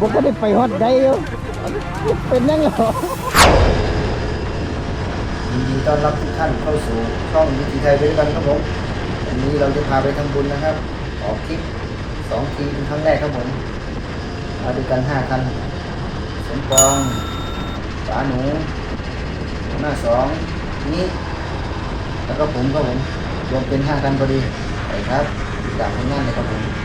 ผมก็ได้ไปฮอดได้อยู่เป็นยังหรอยินดีต้อนรับทุกท่านเข้าสู่ช่องวิถีไทยไปด้วยกันครับผมวันนี้เราจะพาไปทำบุญนะครับ ออกคลิปสองทีเป็นครั้งแรกครับผมมาด้วยกันห้าคันสมปองฝาหนูหน้าสองนี้แล้วก็ผมครับผมรวมเป็นห้าคันพอดีไปครับติดตามผลงานเลยครับผม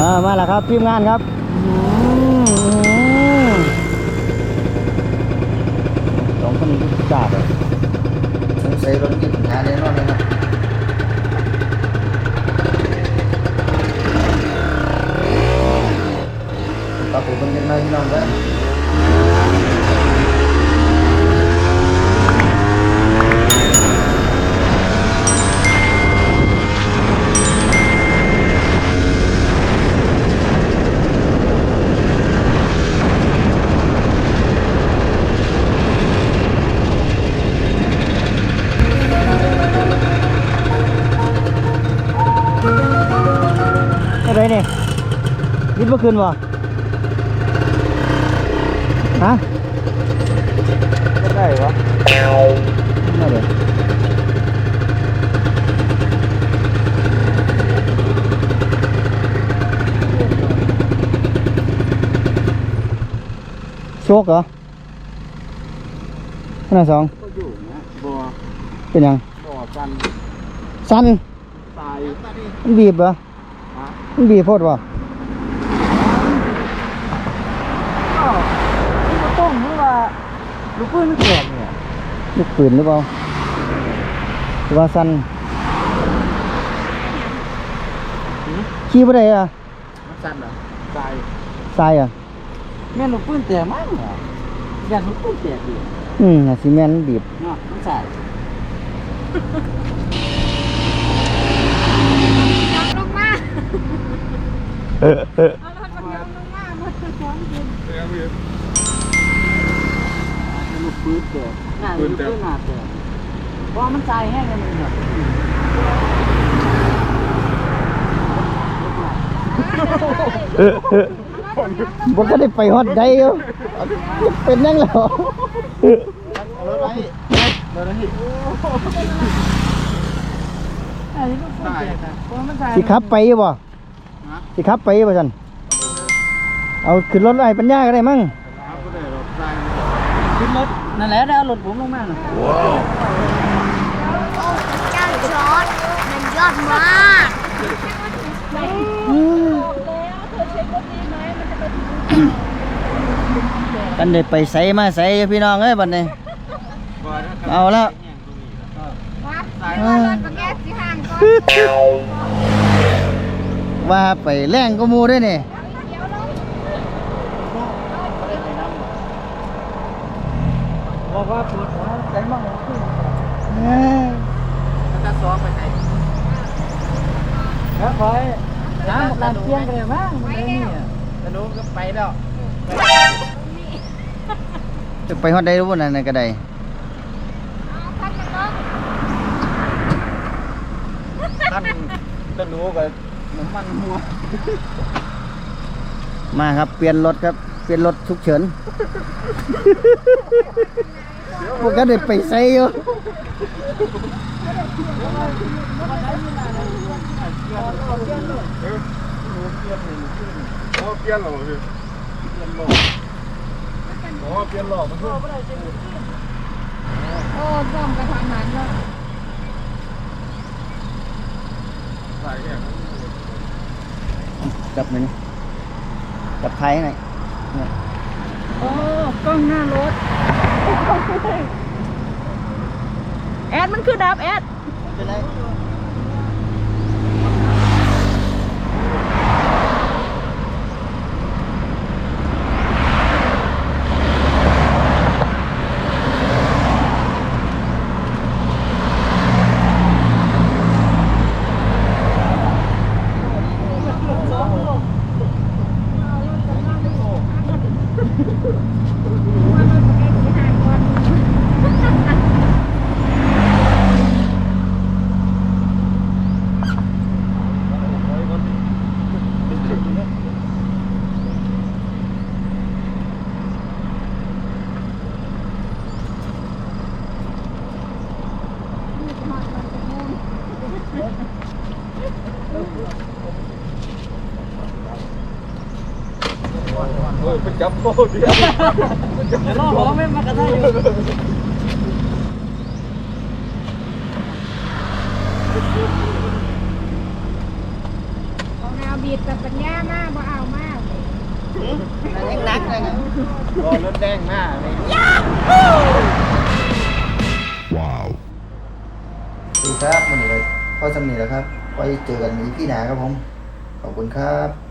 อ่ามาแล้วครับทีมงานครับสองคนนี้จับเลยสงสัยรถมีปัญหาแน่นอนนะครับปรับปรุงเป็นยังไงพี่น้องเด้อ ไรเนี่ยยิดเมื่อคืนวะฮะได้วะได้เลยโชคเหรอขนาดสองก็อยู่นะบ่อเป็นยังบ่อกันสั้นตายมันบีบเหรอฮะ มันบีบโพดวะก็ที่มาต้มหรือว่าลูกปืนมันแตกเนี่ยลูกปืนหรือเปล่าหรือว่าสั้นขี่ไปได้อะมันสั่นเหรอตายทรายอะแม่นลูกปืนแตกมั้งเหรอยันลูกปืนแตกดิอืมน่ะซีเมนต์บีบเนาะมันใส่ ลงมาเอารถมันยน ลงมาหมดสองคนลูกปืนแตกหน้าลูกปืนหน้าแตกเพราะมันใส่แห้งเลยมันแบบบ่ก็ได้ไปฮอดได้อยู่เป็นยังเหรอ ส่สิขับไปอยู่บ่สิขับไปอยู่บ่ซั่นเอาขึ้นรถไอ้ปัญญาก็ได้มั้งขึ้นรถนั่นแหละได้เอารถผมลงมาน่ะเจ้าจอดมันยอดมากกันได้ไปไสมาไสอยู่พี่น้องเอ้ยบัดนี้เอาแล้ว ว่ารถประแกสิห่างก่อนว่าไปแรงก็มูด้วยนี่บอกว่าปวดหัวใจมากขึ้นเอ้ยมันจะซ้อมไปไหนครับไปน้ำลานเทียงกันเลยมั้งมันเลยนี่อะสนุกก็ไปแล้วจะไปฮอดได้รู้บ่นั่นนะก็ได้ เอาพันกันลง ท่านต้นหนูกับน้ำมันหัวมาครับเปลี่ยนรถครับเปลี่ยนรถฉุกเฉินพวกก็ได้ไปใส่อยู่โอ้เปลี่ยนหรอพี่เปลี่ยนหรอโอ้เปลี่ยนหรอมันเพิ่มโอ้ซ่อมกระทำมันเนาะ หลายอย่าง จับหน่อยนี่จับท้ายให้หน่อยโอ้กล้องหน้ารถแอดมันคือดับแอดเป็นไร โอ้ ยเป็นจับโคตรเดียวเดี๋ยวรอหัวไม่มากระทะอยู่เอาแนวบีดกับปัญญามากบ่เอามากยังนักเลยนะรอรถแดงหน้าเลยดีครับวันนี้เลยพอสำเนีแล้วครับไว้เจอกันอีพี่หนาครับผม ขอบคุณครับ